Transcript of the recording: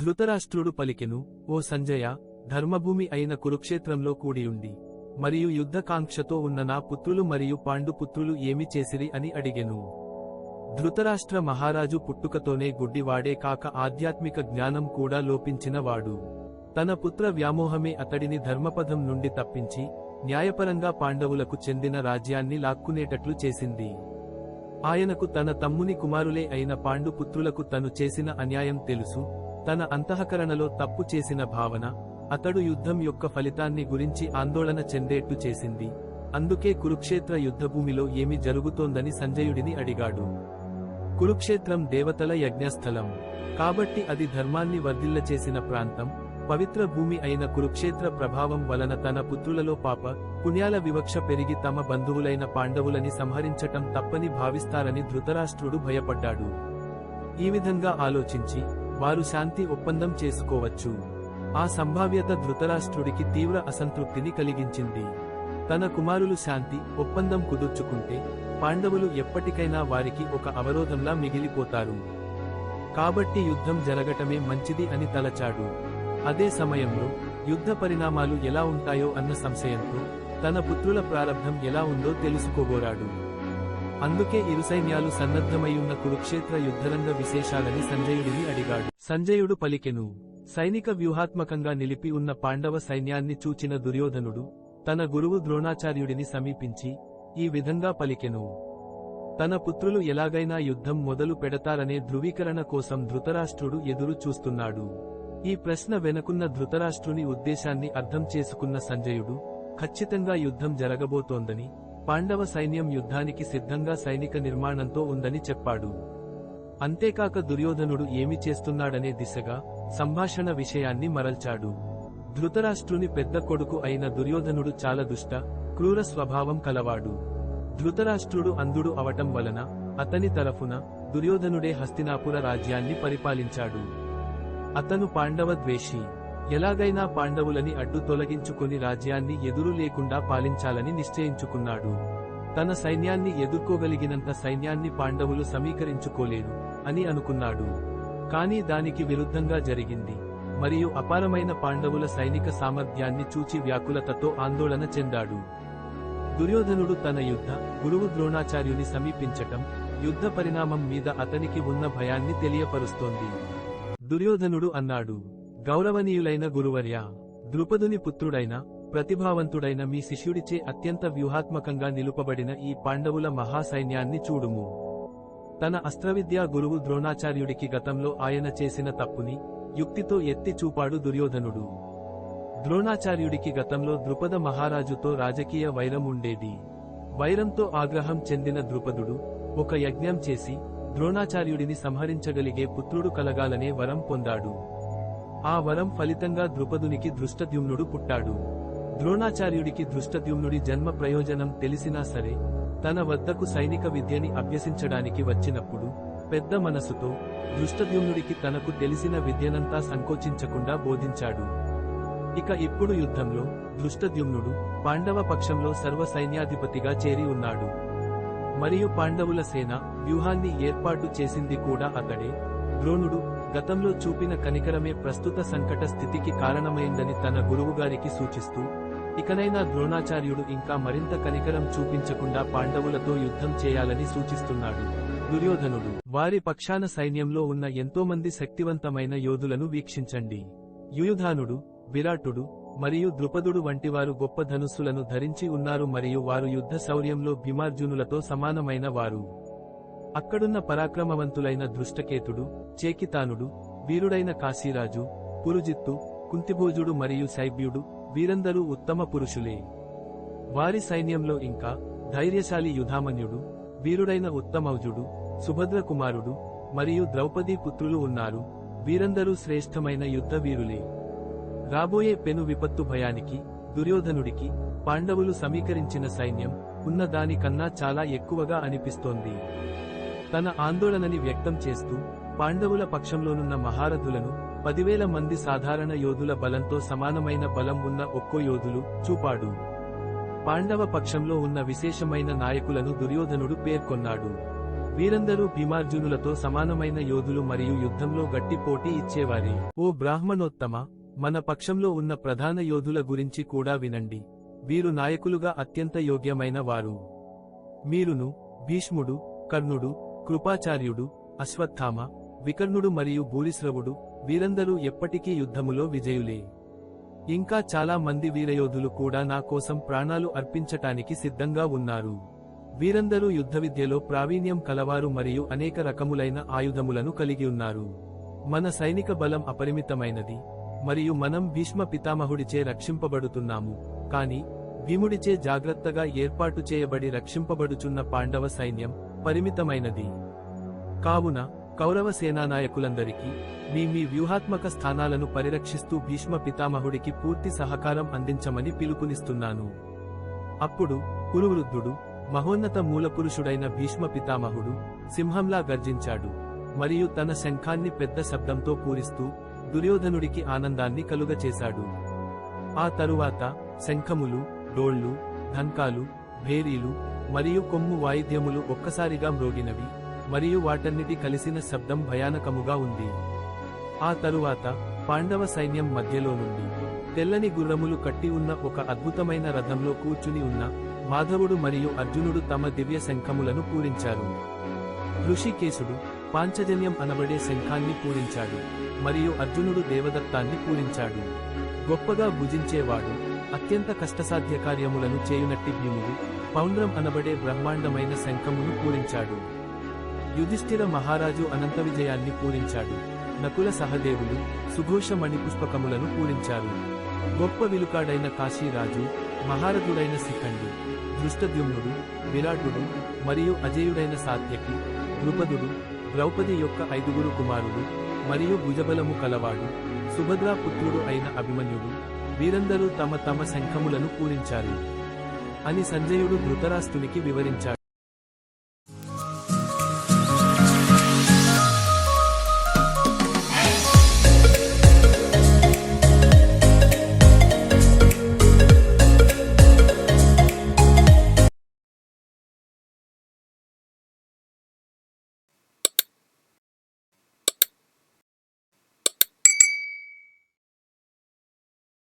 ధృతరాష్ట్రుడు పలికెను ఓ సంజయ ధర్మభూమి అయిన కురుక్షేత్రంలో కూడియుండి మరియు యుద్ధకాంక్షతో ఉన్న నా పుత్రులు మరియు పాండుపుత్రులు ఏమి చేసిరి అని అడిగెను. ధృతరాష్ట్ర మహారాజు పుట్టుకతోనే గుడ్డివాడే కాక ఆధ్యాత్మిక జ్ఞానం కూడా లోపించినవాడు. తన పుత్ర వ్యామోహమే అతడిని ధర్మపథం నుండి తప్పించి న్యాయపరంగా పాండవులకు చెందిన రాజ్యాన్ని లాక్కునేటట్లు చేసింది. ఆయనకు తన తమ్ముని కుమారులే అయిన పాండుపుత్రులకు తను చేసిన అన్యాయం తెలుసు తన అంతఃకరణలో తప్పు చేసిన భావన అతడు యుద్ధం యొక్క ఫలితాన్ని గురించి ఆందోళన చెందేట్టు చేసింది. అందుకే కురుక్షేత్ర యుద్ధభూమిలో ఏమి జరుగుతోందని సంజయుడిని అడిగాడు. కురుక్షేత్రం దేవతల యజ్ఞస్థలం. కాబట్టి అది ధర్మాన్ని వర్ధిల్ల చేసిన ప్రాంతం పవిత్ర భూమి అయిన కురుక్షేత్ర ప్రభావం వలన తన పుత్రులలో పాప పుణ్యాల వివక్ష పెరిగి తమ బంధువులైన పాండవులని సంహరించటం తప్పని భావిస్తారని ధృతరాష్ట్రుడు భయపడ్డాడు. ఈ విధంగా ఆలోచించి వారు శాంతి ఒప్పందం చేసుకోవచ్చు. ఆ సంభావ్యత ధృతరాష్ట్రుడికి తీవ్ర అసంతృప్తిని కలిగించింది. తన కుమారులు శాంతి ఒప్పందం కుదుర్చుకుంటే పాండవులు ఎప్పటికైనా వారికి ఒక అవరోధంలా మిగిలిపోతారు. కాబట్టి యుద్ధం జరగటమే మంచిది అని తలచాడు. అదే సమయంలో యుద్ధ పరిణామాలు ఎలా ఉంటాయో అన్న సంశయంతో తన పుత్రుల ప్రారంభం ఎలా ఉందో తెలుసుకోబోరాడు. అందుకే ఇరు సైన్యాలు సన్నద్ధమయ్యున్న కురుక్షేత్ర యుద్ధరంగ విశేషాలని సంజయుడిని అడిగాడు. సంజయుడు పలికెను. సైనిక వ్యూహాత్మకంగా నిలిపి ఉన్న పాండవ సైన్యాన్ని చూచిన దుర్యోధనుడు తన గురువు ద్రోణాచార్యుడిని సమీపించి ఈ విధంగా పలికెను. తన పుత్రులు ఎలాగైనా యుద్ధం మొదలు పెడతారనే ధృవీకరణ కోసం ధృతరాష్ట్రుడు ఎదురు చూస్తున్నాడు. ఈ ప్రశ్న వెనుకున్న ధృతరాష్ట్రుని ఉద్దేశాన్ని అర్థం చేసుకున్న సంజయుడు ఖచ్చితంగా యుద్ధం జరగబోతోందని పాండవ సైన్యం యుద్ధానికి సిద్ధంగా సైనిక నిర్మాణంతో ఉందని చెప్పాడు. అంతేకాక దుర్యోధనుడు ఏమి చేస్తున్నాడనే దిశగా సంభాషణ విషయాన్ని మరల్చాడు. ధృతరాష్ట్రుని పెద్ద కొడుకు అయిన దుర్యోధనుడు చాలా దుష్ట క్రూర స్వభావం కలవాడు. ధృతరాష్ట్రుడు అంధుడు అవటం వలన అతని తరఫున దుర్యోధనుడే హస్తినాపుర రాజ్యాన్ని పరిపాలించాడు. అతను పాండవ ద్వేషి ఎలాగైనా పాండవులని అడ్డు తొలగించుకొని రాజ్యాన్ని ఎదురు లేకుండా పాలించాలని నిశ్చయించుకున్నాడు. తన సైన్యాన్ని ఎదుర్కోగలిగినంత సైన్యాన్ని పాండవులు సమీకరించుకోలేరు అని అనుకున్నాడు. కానీ దానికి విరుద్ధంగా జరిగింది. మరియు అపారమైన పాండవుల సైనిక సామర్థ్యాన్ని చూచి వ్యాకులతతో ఆందోళన చెందాడు. దుర్యోధనుడు తన యుద్ధ గురువు ద్రోణాచార్యుని సమీపించటం యుద్ధ పరిణామం మీద అతనికి ఉన్న భయాన్ని తెలియపరుస్తోంది. దుర్యోధనుడు అన్నాడు గౌరవనీయులైన గురువర్య ద్రుపదుని పుత్రుడైన ప్రతిభావంతుడైన మీ శిష్యుడిచే అత్యంత వ్యూహాత్మకంగా నిలుపబడిన ఈ పాండవుల మహాసైన్యాన్ని చూడుము. తన అస్త్రవిద్యా గురువు ద్రోణాచార్యుడికి గతంలో ఆయన చేసిన తప్పుని యుక్తితో ఎత్తి చూపాడు దుర్యోధనుడు. ద్రోణాచార్యుడికి గతంలో ద్రుపద మహారాజుతో రాజకీయ వైరం ఉండేది. వైరంతో ఆగ్రహం చెందిన ద్రుపదుడు ఒక యజ్ఞం చేసి ద్రోణాచార్యుడిని సంహరించగలిగే పుత్రుడు కలగాలనే వరం పొందాడు. ఆ వరం ఫలితంగా ద్రుపదునికి దృష్టద్యుమ్నుడు పుట్టాడు. ద్రోణాచార్యుడికి దృష్టద్యుమ్నుడి జన్మ ప్రయోజనం తెలిసినా సరే తన వద్దకు సైనిక విద్యని అభ్యసించడానికి వచ్చినప్పుడు పెద్ద మనసుతో దృష్టద్యుమ్నుడికి తనకు తెలిసిన విద్యనంతా సంకోచించకుండా బోధించాడు. ఇక ఇప్పుడు యుద్ధంలో దృష్టద్యుమ్నుడు పాండవ పక్షంలో సర్వ సైన్యాధిపతిగా చేరి ఉన్నాడు. మరియు పాండవుల సేన వ్యూహాన్ని ఏర్పాటు చేసింది కూడా అతడే. ద్రోణుడు గతంలో చూపిన కనికరమే ప్రస్తుత సంకట స్థితికి కారణమైందని తన గురువుగారికి సూచిస్తూ ఇకనైనా ద్రోణాచార్యుడు ఇంకా మరింత కనికరం చూపించకుండా పాండవులతో యుద్ధం చేయాలని సూచిస్తున్నాడు. దుర్యోధనుడు వారి పక్షాన సైన్యంలో ఉన్న ఎంతోమంది శక్తివంతమైన యోధులను వీక్షించండి. యుయుధానుడు విరాటుడు మరియు ద్రుపదుడు వంటివారు గొప్ప ధనుస్సులను ధరించి ఉన్నారు మరియు వారు యుద్ధ శౌర్యంలో భీమార్జునులతో సమానమైన వారు. అక్కడున్న పరాక్రమవంతులైన దృష్టకేతుడు చేకితానుడు వీరుడైన కాశీరాజు పురుజిత్తు కుంతిభోజుడు మరియు శైబ్యుడు వీరందరూ ఉత్తమ పురుషులే. వారి సైన్యంలో ఇంకా ధైర్యశాలి యుధామన్యుడు వీరుడైన ఉత్తమౌజుడు సుభద్ర కుమారుడు మరియు ద్రౌపదీ పుత్రులు ఉన్నారు. వీరందరూ శ్రేష్టమైన యుద్ధ వీరులే. రాబోయే పెను విపత్తు భయానికి దుర్యోధనుడికి పాండవులు సమీకరించిన సైన్యం ఉన్న దానికన్నా చాలా ఎక్కువగా అనిపిస్తోంది. తన ఆందోళనని వ్యక్తం చేస్తూ పాండవుల పక్షంలోనున్న మహారథులను పదివేల మంది సాధారణ యోధుల బలంతో సమానమైన బలం ఉన్న ఒక్కో యోధులు చూపాడు. పాండవ పక్షంలో ఉన్న విశేషమైన నాయకులను దుర్యోధనుడు పేర్కొన్నాడు. వీరందరూ భీమార్జునులతో సమానమైన యోధులు మరియు యుద్ధంలో గట్టి పోటీ ఇచ్చేవారే. ఓ బ్రాహ్మణోత్తమ మన పక్షంలో ఉన్న ప్రధాన యోధుల గురించి కూడా వినండి. వీరు నాయకులుగా అత్యంత యోగ్యమైన వారు. మీరును భీష్ముడు కర్ణుడు కృపాచార్యుడు అశ్వత్థామ వికర్ణుడు మరియు భూరిశ్రవుడు వీరందరూ ఎప్పటికీ యుద్ధములో విజయులే. ఇంకా చాలా మంది వీరయోధులు కూడా నా కోసం ప్రాణాలు అర్పించటానికి సిద్ధంగా ఉన్నారు. వీరందరూ యుద్ధ విద్యలో ప్రావీణ్యం కలవారు మరియు అనేక రకములైన ఆయుధములను కలిగి ఉన్నారు. మన సైనిక బలం అపరిమితమైనది మరియు మనం భీష్మ పితామహుడిచే రక్షింపబడుతున్నాము. కాని భీముడిచే జాగ్రత్తగా ఏర్పాటు చేయబడి రక్షింపబడుచున్న పాండవ సైన్యం పరిమితమైనది. కావున కౌరవ సేనానాయకులందరికీ మీ మీ వ్యూహాత్మక స్థానాలను పరిరక్షిస్తూ భీష్మ పితామహుడికి పూర్తి సహకారం అందించమని పిలుపునిస్తున్నాను. అప్పుడు కురువృద్ధుడు మహోన్నత మూలపురుషుడైన భీష్మ పితామహుడు సింహంలా గర్జించాడు మరియు తన శంఖాన్ని పెద్ద శబ్దంతో పూరిస్తూ దుర్యోధనుడికి ఆనందాన్ని కలుగచేశాడు. ఆ తరువాత శంఖములు డోళ్ళు ధన్కాలు భేరీలు మరియు కొమ్ము వాయిద్యములు ఒక్కసారిగా మ్రోగినవి మరియు వాటన్నిటి కలిసిన శబ్దం భయానకముగా ఉంది. ఆ తరువాత పాండవ సైన్యం మధ్యలో నుండి తెల్లని గుర్రములు కట్టి ఉన్న ఒక అద్భుతమైన రథంలో కూర్చుని ఉన్న మాధవుడు మరియు అర్జునుడు తమ దివ్య శంఖములను పూరించారు. ఋషికేశుడు పాంచజన్యం అనబడే శంఖాన్ని పూరించాడు మరియు అర్జునుడు దేవదత్తాన్ని పూరించాడు. గొప్పగా భుజించేవాడు అత్యంత కష్టసాధ్య కార్యములను చేయునట్టి భీముడు పౌండ్రం అనబడే బ్రహ్మాండమైన శంఖమును పూరించాడు. యుధిష్ఠిర మహారాజు అనంత విజయాన్ని పూరించాడు. నకుల సహదేవులు సుఘోష మణిపుష్పకములను పూరించారు. గొప్ప విలుకాడైన కాశీరాజు మహారథుడైన శిఖండి దృష్టద్యుమ్నుడు విరాటుడు మరియు అజేయుడైన సాత్యకి ద్రుపదుడు ద్రౌపది యొక్క ఐదుగురు కుమారుడు మరియు భుజబలము కలవాడు సుభద్రా పుత్రుడు అయిన అభిమన్యుడు వీరందరూ తమ తమ శంఖములను పూరించారు. అని సంజయుడు ధృతరాష్ట్రునికి వివరించాడు.